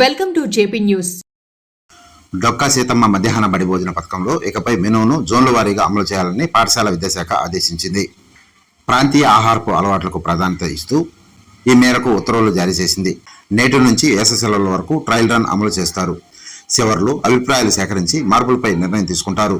Welcome to JP news. Dokka Seethamma మధ్యాహ్న బడి భోజన పథకంలో ఇకపై మెనూను జోన్ల వారీగా అమలు చేయాలని పాఠశాల విద్యాశాఖ ఆదేశించింది. ప్రాంతీయ ఆహారపు అలవాట్లకు ప్రాధాన్యత ఇస్తూ ఈ మేరకు ఉత్తర్వులు జారీ చేసింది. నేటి నుంచి ఎస్ఎస్ఎల్ వరకు ట్రయల్ రన్ అమలు చేస్తారు. చివరిలో అభిప్రాయాలు సేకరించి మార్పులపై నిర్ణయం తీసుకుంటారు.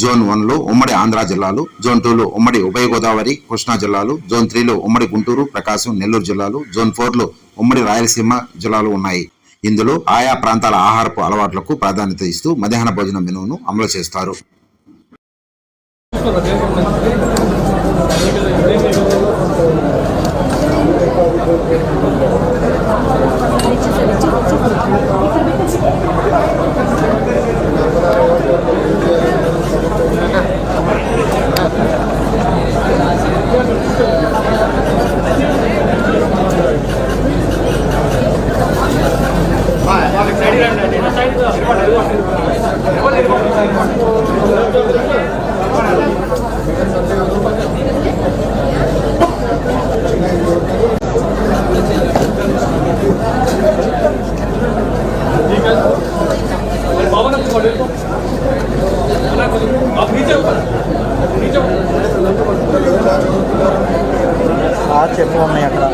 జోన్ వన్లో ఉమ్మడి ఆంధ్ర జిల్లాలు జోన్ టూలో ఉమ్మడి ఉభయ గోదావరి కృష్ణా జిల్లాలు జోన్ త్రీలో ఉమ్మడి గుంటూరు ప్రకాశం నెల్లూరు జిల్లాలు జోన్ ఫోర్లో ఉమ్మడి రాయలసీమ జిల్లాలు ఉన్నాయి. ఇందులో ఆయా ప్రాంతాల ఆహారపు అలవాట్లకు ప్రాధాన్యత ఇస్తూ మధ్యాహ్న భోజన మెనూను అమలు చేస్తారు. చెప్పు ఉన్నాయి అక్కడ.